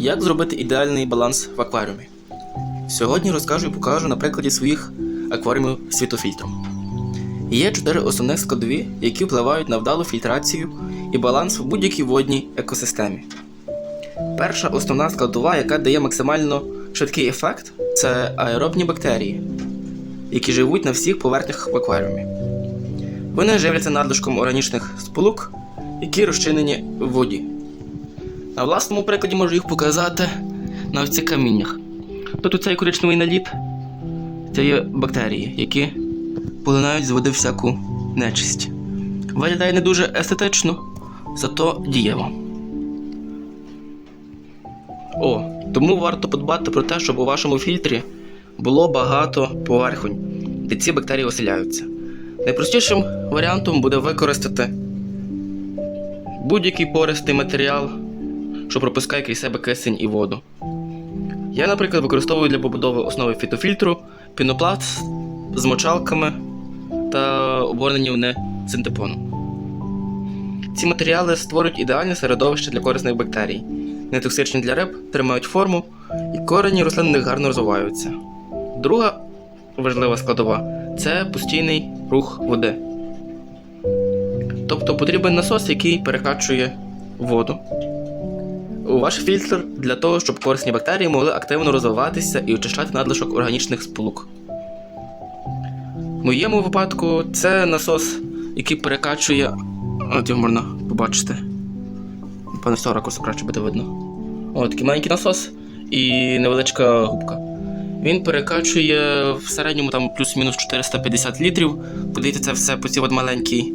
Як зробити ідеальний баланс в акваріумі? Сьогодні розкажу і покажу на прикладі своїх акваріумів світофільтром. Є чотири основних складові, які впливають на вдалу фільтрацію і баланс в будь-якій водній екосистемі. Перша основна складова, яка дає максимально швидкий ефект, це аеробні бактерії, які живуть на всіх поверхнях в акваріумі. Вони живляться надлишком органічних сполук, які розчинені в воді. На власному прикладі можу їх показати на ось цих каміннях. Тут цей коричневий наліп це є бактерії, які полинають з води всяку нечисть. Виглядає не дуже естетично, зато дієво. О, тому варто подбати про те, щоб у вашому фільтрі було багато поверхонь, де ці бактерії оселяються. Найпростішим варіантом буде використати будь-який пористий матеріал, що пропускає крізь себе кисень і воду. Я, наприклад, використовую для побудови основи фітофільтру пінопласт з мочалками та обгорнені вони синтепоном. Ці матеріали створюють ідеальне середовище для корисних бактерій, нетоксичні для риб, тримають форму і корені рослин них гарно розвиваються. Друга важлива складова це постійний рух води. Тобто потрібен насос, який перекачує воду ваш фільтр для того, щоб корисні бактерії могли активно розвиватися і очищати надлишок органічних сполук. В моєму випадку це насос, який перекачує. От його можна побачити. Напевно, з цього краще буде видно. От такий маленький насос і невеличка губка. Він перекачує в середньому там плюс-мінус 450 літрів. Подивіться, це все по цій от маленькій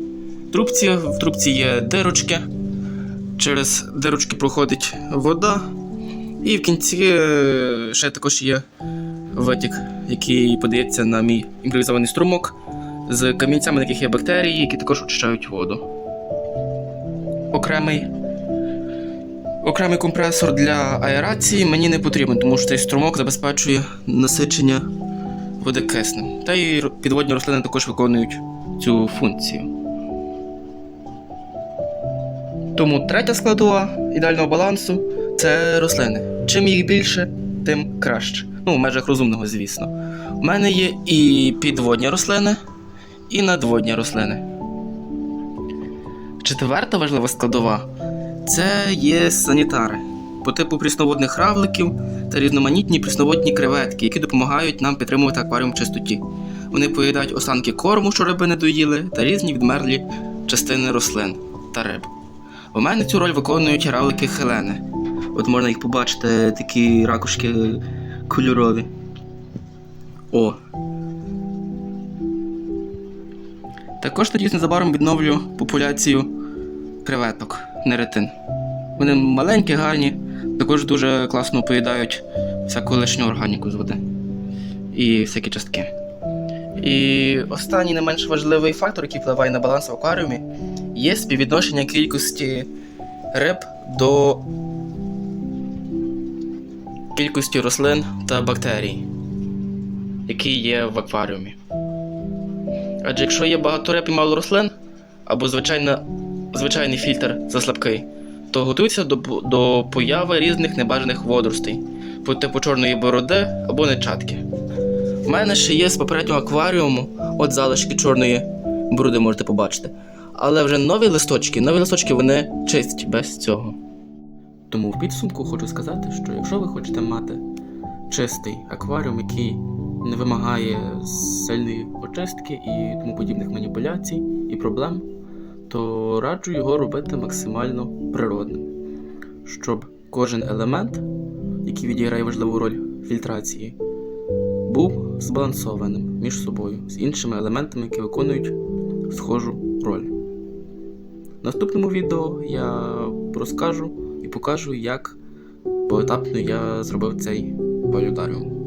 трубці. В трубці є дирочки. Через дирочки проходить вода. І в кінці е, ще також є витік, який подається на мій імпровізований струмок з камінцями, на яких є бактерії, які також очищають воду. Окремий, окремий компресор для аерації мені не потрібен, тому що цей струмок забезпечує насичення води киснем. Та й підводні рослини також виконують цю функцію. Тому третя складова ідеального балансу це рослини. Чим їх більше, тим краще. Ну, в межах розумного, звісно. У мене є і підводні рослини, і надводні рослини. Четверта важлива складова це є санітари по типу прісноводних равликів та різноманітні прісноводні креветки, які допомагають нам підтримувати акваріум в чистоті. Вони поїдають останки корму, що риби не доїли, та різні відмерлі частини рослин та риб. У мене цю роль виконують равлики Хелени. От можна їх побачити, такі ракушки кольорові. О. Також тоді незабаром відновлю популяцію креветок неретин. Вони маленькі, гарні, також дуже класно поїдають всяку лишню органіку з води і всякі частки. І останній не менш важливий фактор, який впливає на баланс в акваріумі, є співвідношення кількості риб до кількості рослин та бактерій, які є в акваріумі. Адже якщо є багато риб і мало рослин, або звичайна, звичайний фільтр заслабкий, то готується до, до появи різних небажаних водоростей, типу чорної бороди або нечатки. У мене ще є з попереднього акваріуму, от залишки чорної бруди можете побачити. Але вже нові листочки, нові листочки вони чисті без цього. Тому в підсумку хочу сказати, що якщо ви хочете мати чистий акваріум, який не вимагає сильної очистки і тому подібних маніпуляцій і проблем, то раджу його робити максимально природним, щоб кожен елемент, який відіграє важливу роль фільтрації, був збалансованим між собою з іншими елементами, які виконують схожу роль. Наступному відео я розкажу і покажу, як поетапно я зробив цей полюдаріум.